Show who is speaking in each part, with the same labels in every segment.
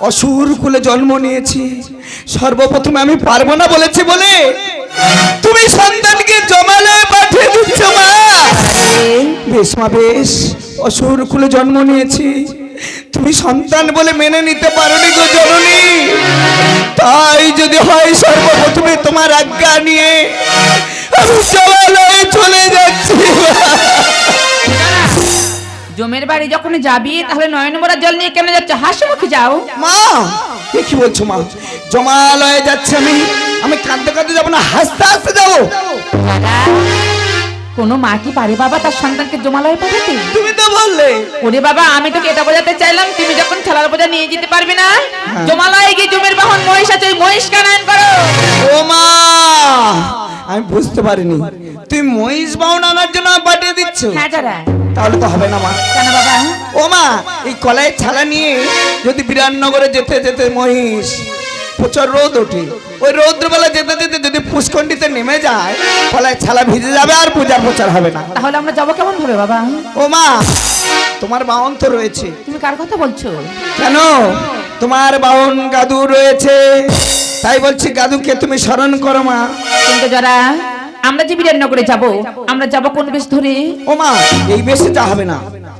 Speaker 1: অসুর কুলে জন্ম নিয়েছি। সর্বপ্রথমে আমি পারব না বলেছি বলে। তুমি সন্তানকে জমালে পাঠিয়ে দিচ্ছ মা। বেশ মা, বেশ। অসুর কুলে জন্ম নিয়েছি। তুমি সন্তান বলে মেনে নিতে পারোনি গো জননী। তাই যদি হয় সর্বপ্রথমে তোমার আজ্ঞা নিয়ে আমি জমালয়ে চলে যাচ্ছি।
Speaker 2: জমের বাড়ি যখন যাবি তাহলে নয় নম্বরের জল নিয়ে কেন যাচ্ছ? হাসি মুখে যাও।
Speaker 1: মা! এ কি বলছো মা? জমালয়ে যাচ্ছে আমি। আমি কাঁদতে কাঁদতে যাব না হাসতে হাসতে যাব।
Speaker 2: দাদা কোনো মা কি পারে বাবা তার সন্তানকে জমালয়ে পাঠাতে?
Speaker 1: তুমি তো বললে।
Speaker 2: ওরে বাবা আমি তোকে এটা বোঝাতে চাইলাম তুমি যখন খেলার বোঝা নিয়ে যেতে পারবে না জমালয়ে গিয়ে জমির বাহন মহিষ আছে ওই মহিষ কানায়ন করো।
Speaker 1: ও মা! আমি বুঝতে পারিনি। তুই মহিষ বাউন আনার জন্য পাঠিয়ে দিচ্ছ?
Speaker 2: হ্যাঁ
Speaker 1: তাহলে তো হবে না মা।
Speaker 2: কেন বাবা?
Speaker 1: ও মা এই কলাই ছালা নিয়ে যদি বিরাননগরে যেতে যেতে মহিষ প্রচুর রোদ ওঠে। ওই রৌদ্রবেলা যেতে যেতে যদি পুষ্কণ্ডিতে নেমে যায় কলাই ছালা ভিজে যাবে আর পূজা প্রচার হবে না।
Speaker 2: তাহলে আমরা যাব কেমন ভাবে বাবা?
Speaker 1: ও মা তোমার বাউন তো রয়েছে।
Speaker 2: তুমি কার কথা বলছো?
Speaker 1: কেন? তোমার বাউন গাদু রয়েছে। তাই বলছি গাদুকে তুমি স্মরণ করো মা।
Speaker 2: কিন্তু যারা আমরা যে বিরাটনগরে যাব আমরা যাব কোন বেশ ধরে?
Speaker 1: ও মা এই বেশে যা হবে না।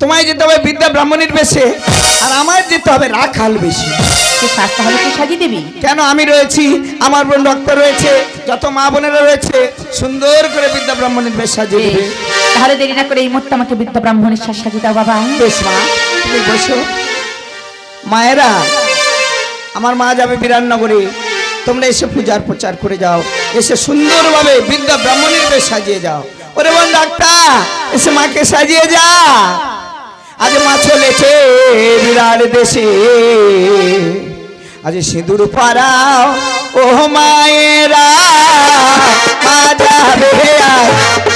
Speaker 1: তোমায় যেতে হবে বিদ্যা ব্রাহ্মণের বেশে আর আমার যেতে হবে রাখাল বেশি।
Speaker 2: সে শ্বাস তাহলে তুই সাজিয়ে দিবি?
Speaker 1: কেন আমি রয়েছি? আমার বোন রক্ত রয়েছে যত মা বোনেরা রয়েছে সুন্দর করে বিদ্যা ব্রাহ্মণের বেশ সাজিয়ে দেবে।
Speaker 2: তাহলে দেরি না করে এই মুহূর্তে আমাকে বিদ্যা ব্রাহ্মণের শ্বাস সাজিয়ে দাও বাবা।
Speaker 1: বেশ মা তুমি বসো। মায়েরা আমার মা যাবে বিরাননগরে। তোমরা এসে পূজার প্রচার করে যাও, এসে সুন্দরভাবে বিদ্যা ব্রাহ্মণের বেশ সাজিয়ে যাও। ওরে বোন ডাক্তার এসে মাকে সাজিয়ে যা। আজ মা চলেছে বিরাট দেশে। আজ সিঁদুর পাড়াও ও মায়েরা, মা যাবে আজ। আরে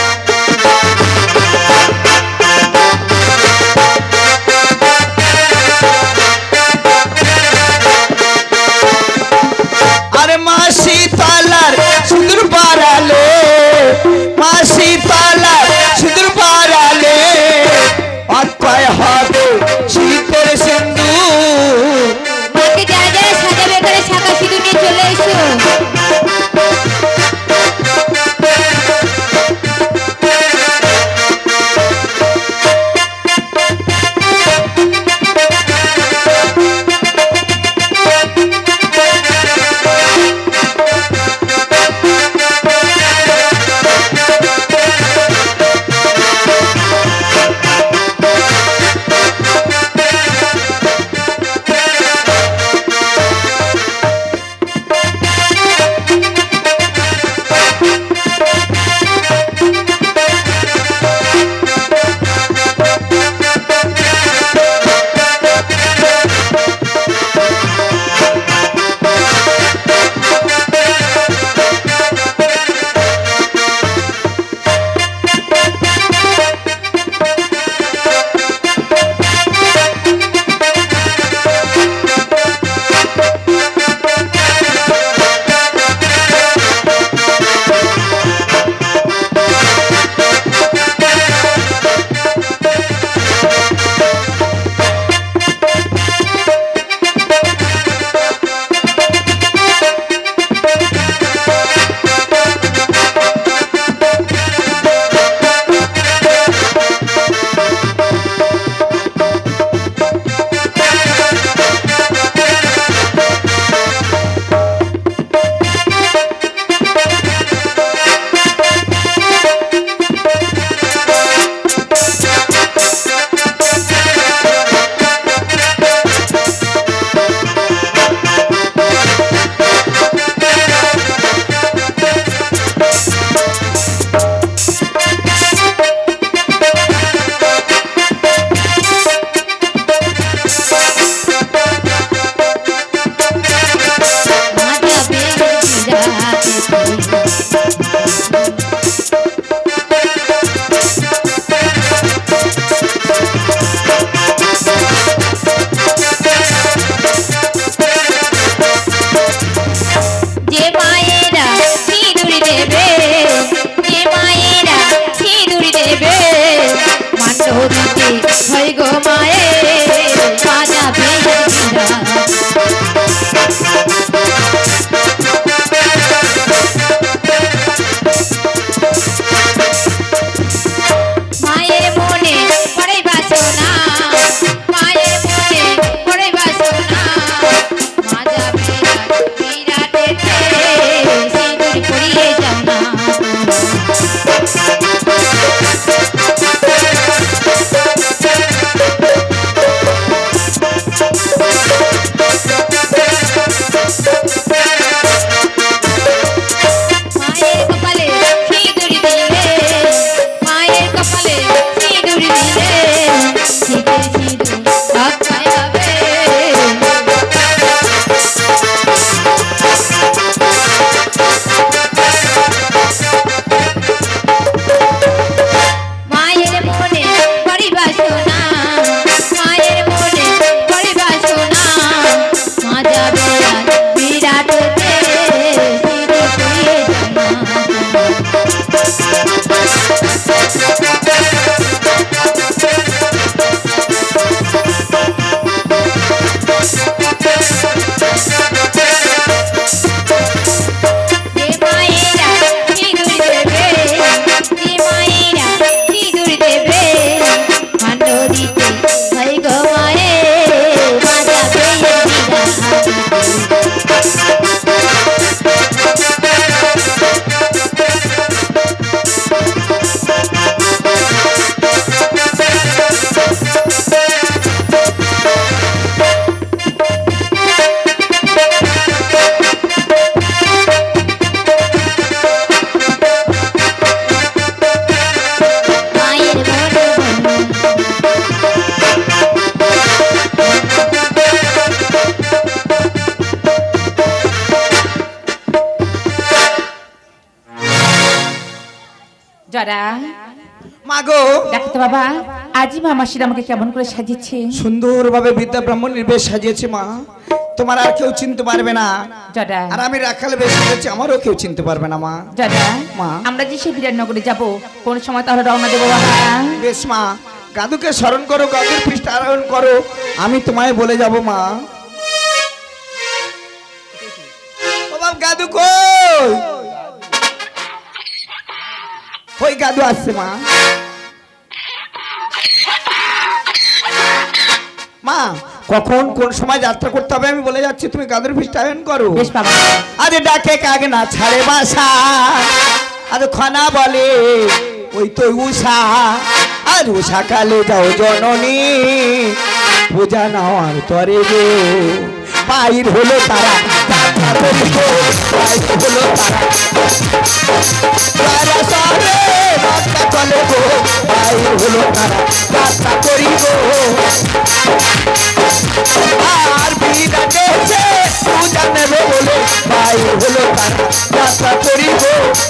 Speaker 2: মাসির আমাকে কেমন করে সাজিয়েছে?
Speaker 1: সুন্দরভাবে বিদ্যা ব্রাহ্মণের বেশ সাজিয়েছে মা। তোমার আর কেউ চিনতে পারবে না। আর আমি রাখালে বেশ সাজিয়েছি আমারও কেউ চিনতে পারবে না মা। মা।
Speaker 2: আমরা যে সেই বিরাটনগরে যাব কোন সময় তাহলে রওনা দেবো
Speaker 1: বেশ মা গাদুকে স্মরণ করো গাদুর পৃষ্ঠ আরোহণ করো আমি তোমায় বলে যাব মা। বাপ গাদু কই? ওই গাদু আসছে মা? মা কখন কোন সময় যাত্রা করতে হবে আমি বলে যাচ্ছি তুমি পৃষ্ঠ আরোহণ করো? আজ ডাকে কাক না ছাড়ে বাসা আজ খনা বলে ওই তো উষা আর উষা কালে যাও জননী পূজা নেওয়ার তরে গো। বাইর হলো তারা হলো তারা তারা সবে গো। হলো তারা যাত্রা করিব আর বাইর হলো তারা যাত্রা করিব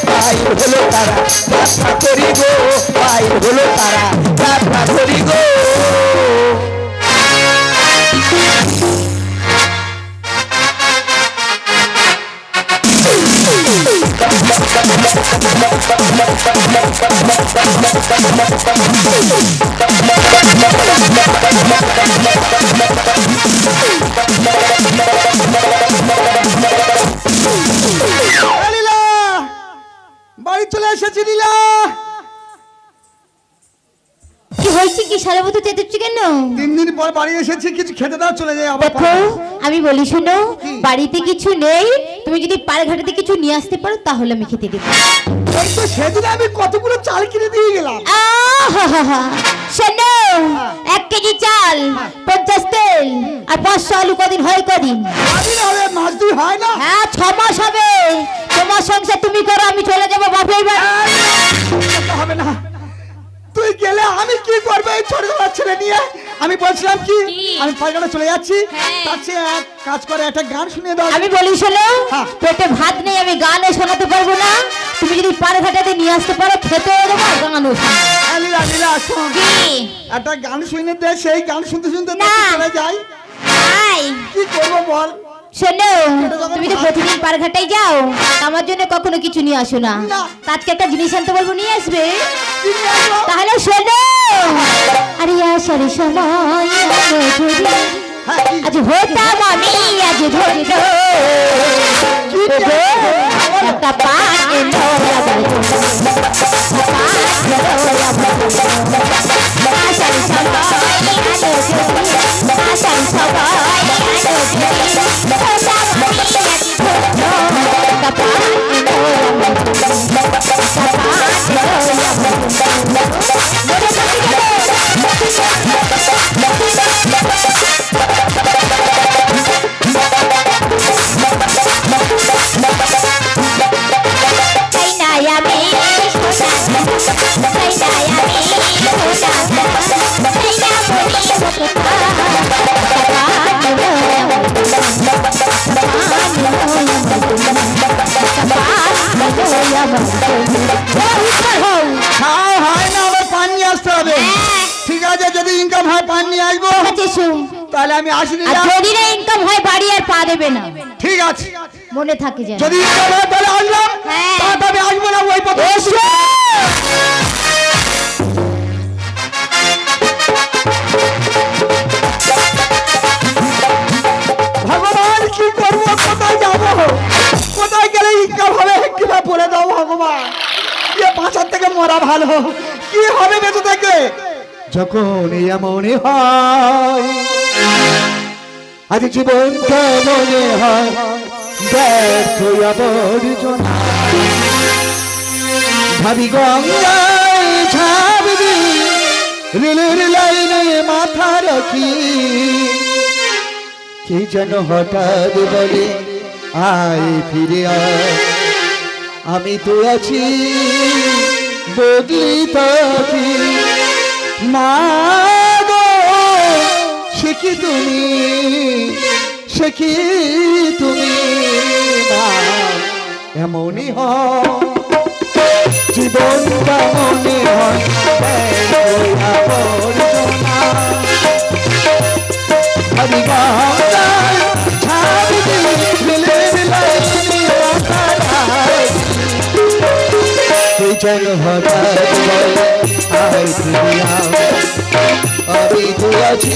Speaker 1: বাইর হলো তারা যাত্রা করিব বাইর হলো তারা যাত্রা করিব। লীলা
Speaker 3: কি হয়েছে কি কেন?
Speaker 4: তিন দিন পর বাড়ি এসেছি কিছু খেতে দাও চলে যাই আবার
Speaker 3: দেখো আমি বলি শোনো বাড়িতে কিছু নেই তুমি যদি পাড়ে ঘাটাতে কিছু নিয়ে আসতে পারো তাহলে আমি খেতে দেবো।
Speaker 4: ওই তো সেদিন আমি কতগুলো চাল কিনে দিয়ে গেলাম।
Speaker 3: শোনো এক কেজি চাল পঞ্চাশ তেল আর পাঁচশো আলু কদিন হয় কদিন
Speaker 4: কদিন হবে মাস দুই হয় না
Speaker 3: হ্যাঁ ছ মাস হবে তোমার সংসার তুমি করো আমি চলে যাব বাপের বাড়ি
Speaker 4: হবে না তুই গেলে আমি কি করব? এই ছোট ছেলে নিয়ে? আমি বলছিলাম কি? আমি পায়খানা চলে যাচ্ছি।
Speaker 3: হ্যাঁ।
Speaker 4: তার চেয়ে এক কাজ করে একটা গান শুনিয়ে দাও।
Speaker 3: আমি বলি শোনো
Speaker 4: হ্যাঁ।
Speaker 3: পেটে ভাত নেই আমি গানও শোনাতে পারব না। তুমি যদি পাড়ে ঘাটাতে নিয়ে আসতে পারো খেতেও দেবো আর গানও
Speaker 4: হ্যাঁ, লীলা লীলা শোন। একটা গান শুনে দে সেই গান শুনতে শুনতে চলে যাই।
Speaker 3: আই
Speaker 4: কি করব বল?
Speaker 3: শোনো তুমি তো প্রতিদিন পারঘাটাই যাও আমার জন্য কখনো কিছু নিয়ে আসো না। আজকে একটা জিনিস আনতে বলব নিয়ে আসবে? তাহলে শোনো। আরে আসারে সময় আজ
Speaker 4: হতাম আমি
Speaker 3: আজ ধরিল একটা পাঠ হতাম আমি আজ ধরে এসো
Speaker 4: তাহলে আমি
Speaker 3: আর যদি না ইনকাম হয় বাড়ি আর পা দেবে না।
Speaker 4: ঠিক আছে।
Speaker 3: মনে থাকে যেন।
Speaker 4: যদি ইচ্ছা হয় তাহলে আসলাম।
Speaker 3: হ্যাঁ।
Speaker 4: তবে আসব না ওই পথে। ভগবান কি করব? কোথায় যাব? কোথায় গেলে ইনকাম হবে? কীভাবে বলে দাও ভগবান। বাঁচার থেকে মরা ভালো। কি হবে বেঁচে থেকে? যখন এমনই হয়, আজ জীবনটা মনে হয় ব্যর্থ আবর্জনা ভাবি গঙ্গায় দি রেলের লাইনে মাথা রাখি। কে যেন হঠাৎ বলে, আয় ফিরে আমি তো আছি, বদলি পাখি। মা গো সে কি তুমি? সে তুমি? এমনই হয়। জীবনটা মনে হয় যেন হঠাৎ আয় প্রিয়া। আমি তো আছি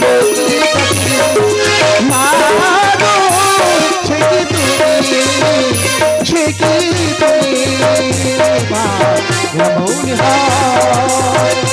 Speaker 4: বদলে মা গো, সে কি তুমি সে কি তুমি মা এমন হয়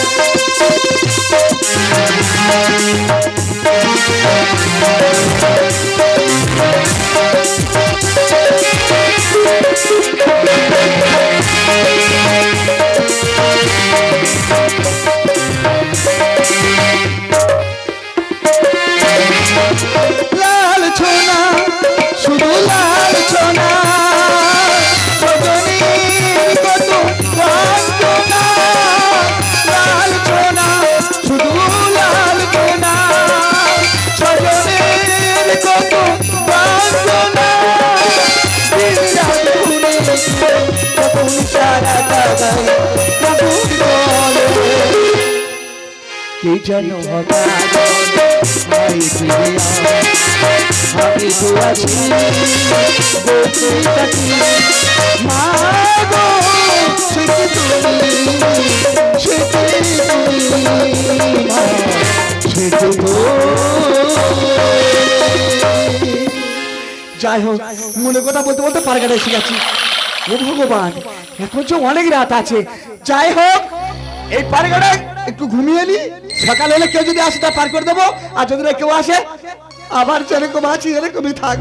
Speaker 4: গো যাই হোক মনে কথা বলতে বলতে পারগাটা এসে গেছি। ও ভগবান, এখন যে অনেক রাত আছে। যাই হোক, এই পারগাটা একটু ঘুমিয়ে নি। সকাল হলে কেউ যদি আসে তা পার করে দেবো। আর যদি না কেউ আসে, আবার যেরকম আছি এরকমই থাক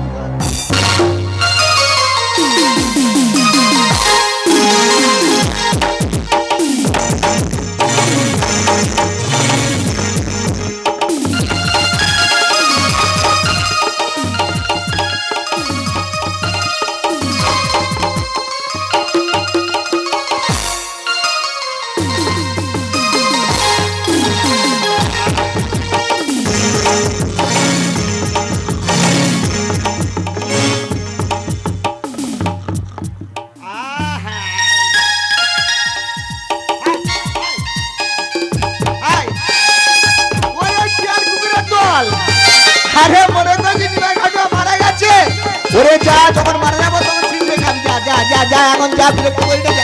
Speaker 4: এখন যা বিরক্ত করি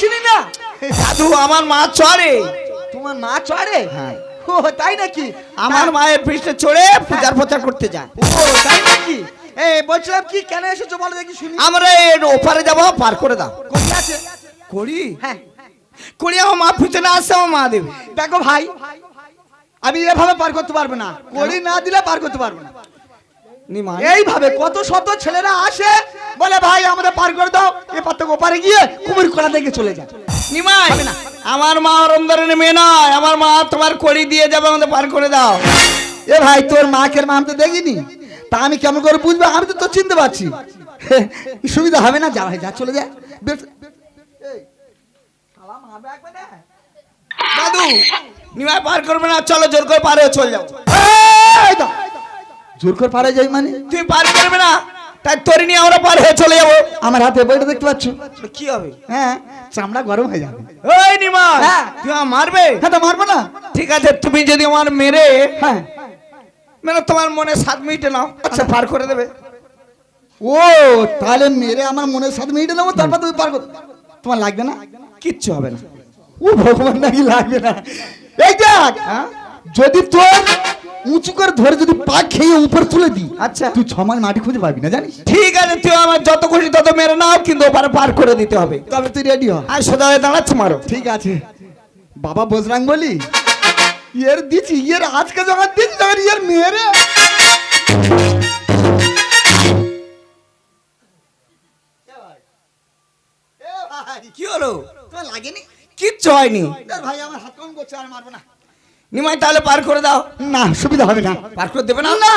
Speaker 4: চিনি না?
Speaker 1: দাদু আমার মা চড়ে।
Speaker 4: তোমার মা চড়ে?
Speaker 1: হ্যাঁ।
Speaker 4: ও তাই নাকি?
Speaker 1: আমার মায়ের পৃষ্ঠে চড়ে পূজার প্রচার করতে যায়।
Speaker 4: ও তাই নাকি? এ বলছিলাম কি কেন এসেছ বলো দেখি শুনি।
Speaker 1: আমরা এর ওপারে যাব পার করে দাও।
Speaker 4: কোথায় আছে।
Speaker 1: করি?
Speaker 4: হ্যাঁ।
Speaker 1: করি আমার মা পিছনে আসছে আমার মা দেবে।
Speaker 4: দেখো ভাই আমি এভাবে পার করতে পারব না। কড়ি না দিলে পার করতে পারব না।
Speaker 1: নিমা
Speaker 4: এইভাবে কত শত ছেলেরা আসে বলে ভাই আমাদের পার করে দাও। এ পার থেকে ওপারে গিয়ে কুমির কোলা দেখে চলে যায়।
Speaker 1: নিমাই আমার মা অরন্দরের মেয়ে নয় আমার মা তোমার কড়ি দিয়ে যাবে আমাদের পার করে দাও।
Speaker 4: এ ভাই তোর মাকে মা আমি তো দেখিনি। তা আমি কেমন করে বুঝব? আমি তো তো চিনতে পারছি। সুবিধা হবে না যা ভাই যা চলে যা। বেশ- এই, শালা মা ডাকবে না?
Speaker 1: দাদু নিমাই পার করবে না চলো জোর করে পারে চলে যাও।
Speaker 4: জোর করে পারে যাই মানে?
Speaker 1: তুমি পার করবে না। তাই তোর নিয়ে আমরা পার হয়ে চলে যাব।
Speaker 4: আমার হাতে বইটা দেখতে পাচ্ছ?
Speaker 1: কি হবে?
Speaker 4: হ্যাঁ চামড়া গরম হয়ে যাবে।
Speaker 1: ওই নিমাই
Speaker 4: হ্যাঁ।
Speaker 1: তুই আমার মারবে?
Speaker 4: হ্যাঁ তো মারবো না।
Speaker 1: ঠিক আছে তুমি যদি আমার মেরে
Speaker 4: হ্যাঁ।
Speaker 1: মানে তোমার মনে সাত মিনিটে নাও। আচ্ছা পার করে দেবে।
Speaker 4: ও তাহলে মেরে আমার মনের সাথে মিনিটে নেব তারপর তুমি পার করো। তোমার লাগবে না?
Speaker 1: কিচ্ছু হবে না।
Speaker 4: ও ভগবান নাকি লাগবে না? এই দেখ
Speaker 1: হ্যাঁ?
Speaker 4: যদি তোর উঁচু করে ধরে যদি পা খেয়ে উপর তুলে দি
Speaker 1: আচ্ছা।
Speaker 4: তুই ছ মাস মাটি খুঁজে পাবি না জানিস?
Speaker 1: ঠিক আছে তুই আমার যত খুশি তত মেরে নাও কিন্তু ওপারে পার করে দিতে হবে।
Speaker 4: তবে তুই রেডি হ।
Speaker 1: আর সোজা হয়ে দাঁড়াচ্ছে মারো।
Speaker 4: ঠিক আছে। বাবা বজরাং বলি ইয়ের দিচ্ছি ইয়ের আজকে যখন দিচ্ছি তখন ইয়ের মেয়েরে
Speaker 1: কি হলো?
Speaker 4: তোমার লাগেনি?
Speaker 1: কিচ্ছু হয়নি।
Speaker 4: ভাই আমার হাত কম করছে আর মারবো না।
Speaker 1: নিমাই তাহলে পার করে দাও।
Speaker 4: না সুবিধা হবে না।
Speaker 1: পার করে দেবে না?
Speaker 4: না।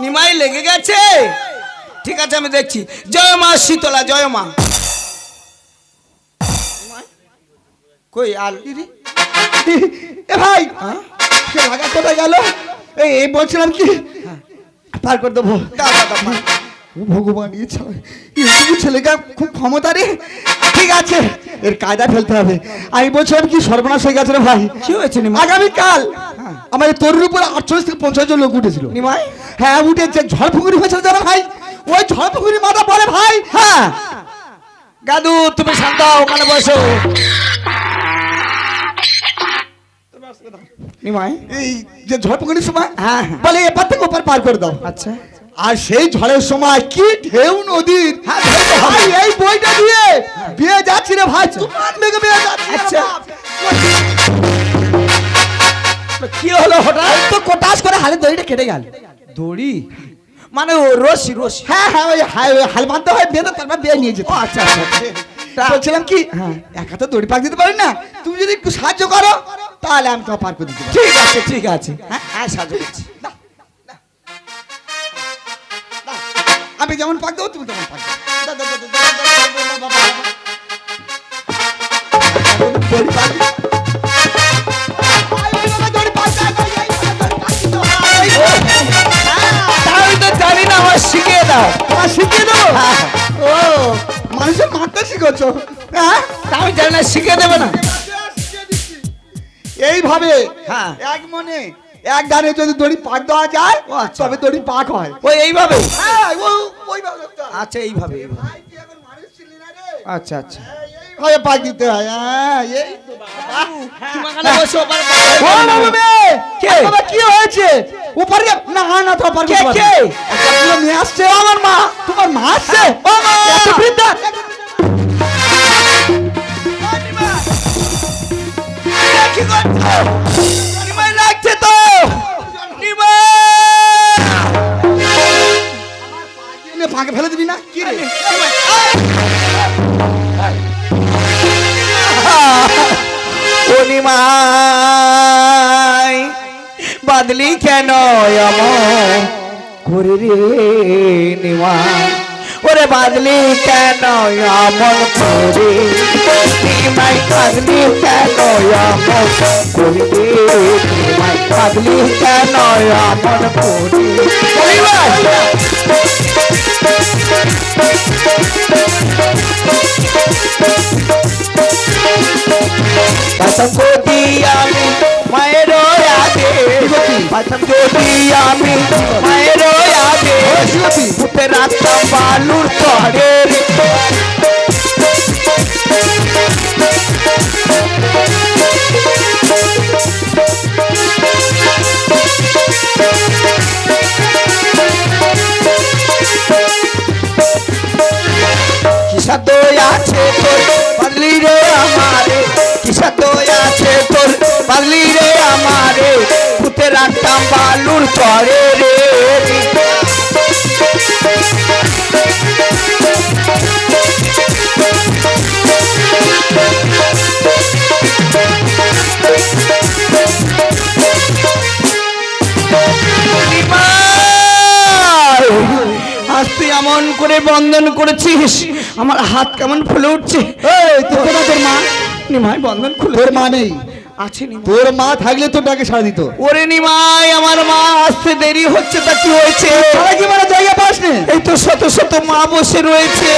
Speaker 1: নিমাই! লেগে গেছে। ঠিক আছে আমি দেখছি। জয় মা শীতলা জয় মা? কই আল?
Speaker 4: এ ভাই
Speaker 1: হ্যাঁ?
Speaker 4: সে লাগা কোথায় গেল? এই বলছিলাম কি? পার করে দেবো।
Speaker 1: পার।
Speaker 4: ভগবান এই ছেলে ছেলেটা খুব ক্ষমতা রে? ঠিক আছে এর কায়দা ফেলতে হবে। আমি বলছিলাম কি সর্বনাশ হয়ে গেছে রে ভাই।
Speaker 1: কি হয়েছে
Speaker 4: আগামীকাল আমার এই তরুর উপরে আটচল্লিশ থেকে পঞ্চাশ জন লোক উঠেছিল। হ্যাঁ উঠেছে ঝড় ফুকুরি হয়েছিল জানো ভাই? ওই ঝড় ফুকুরি মাথা পড়ে ভাই। হ্যাঁ।
Speaker 1: গাদু তুমি শান্ত ওখানে বসো। নিমাই।
Speaker 4: এই যে সময়?
Speaker 1: হ্যাঁ, হ্যাঁ।
Speaker 4: বলে এপার থেকে ওপার পার করে দাও।
Speaker 1: আচ্ছা।
Speaker 4: আর সেই ঝড়ের সময় কি ঢেউ নদীর
Speaker 1: হ্যাঁ,
Speaker 4: ভাই এই বইটা দিয়ে বিয়ে যাচ্ছি রে ভাই তুফান বিয়ে যাচ্ছি
Speaker 1: আচ্ছা। কি হলো হঠাৎ?
Speaker 4: তো কোটাস করে হালে দড়িটা কেটে গেল।
Speaker 1: দড়ি? মানে ও রশি রশি।
Speaker 4: হ্যাঁ হ্যাঁ ওই হাল বাঁধতে হয় বেঁধে তারপর বিয়ে নিয়ে যেত
Speaker 1: আচ্ছা আচ্ছা।
Speaker 4: বলছিলাম কি একা তো দড়ি পাক দিতে পারি না। তুমি যদি একটু সাহায্য করো। তাহলে আমি তোমার পার করে দিতে
Speaker 1: ঠিক আছে ঠিক আছে। হ্যাঁ হ্যাঁ সাহায্য করছি
Speaker 4: আমি যেমন পাক দেবো তুমি তেমন পাক
Speaker 1: আমার শিখিয়ে দাও।
Speaker 4: হ্যাঁ, শিখিয়ে হ্যাঁ, হ্যাঁ। ও মানুষের মারতে শিখেছো। হ্যাঁ?
Speaker 1: আমি জানি না শিখিয়ে দেবে না।
Speaker 4: এইভাবে এক মনে এক গানে যদি দড়ি পাক দেওয়া যায় তবে দড়ি পাক হয়।
Speaker 1: ওই এইভাবে?
Speaker 4: হ্যাঁ,
Speaker 1: আচ্ছা এইভাবে আচ্ছা আচ্ছা।,
Speaker 4: হ্যাঁ, হ্যাঁ, আচ্ছা আমার মা। তোমার মা আসছে? বৃদ্ধা।
Speaker 1: ফিরিয়ে নেওয়া ওরে বাদলি কেন আমল করে? মাই বাদলি কেন আমল করে? মাই বাদলি কেন আমল করে? কত কোটি আমি মায়ের প্রথম যদি আমি। মায়ের আগে ফুটে রাখতাম বালুর তরে কিসা আছে তোর? পাগলি রে আমারে। কিসা দই আছে তোর? পাগলি রে বালুর চরে রে আজ তুই এমন করে বন্ধন করেছিস আমার হাত কেমন ফুলে উঠছে?
Speaker 4: তোর মা
Speaker 1: নিমাই বন্ধন খুলে
Speaker 4: তোর মা নেই।
Speaker 1: আছে
Speaker 4: তোর মা থাকলে তো ডাকে সাড়া দিত।
Speaker 1: ওরে নিমাই আমার মা আসতে দেরি হচ্ছে তা কি হয়েছে?
Speaker 4: জায়গা পাসনি
Speaker 1: এই তো শত শত মা বসে রয়েছে।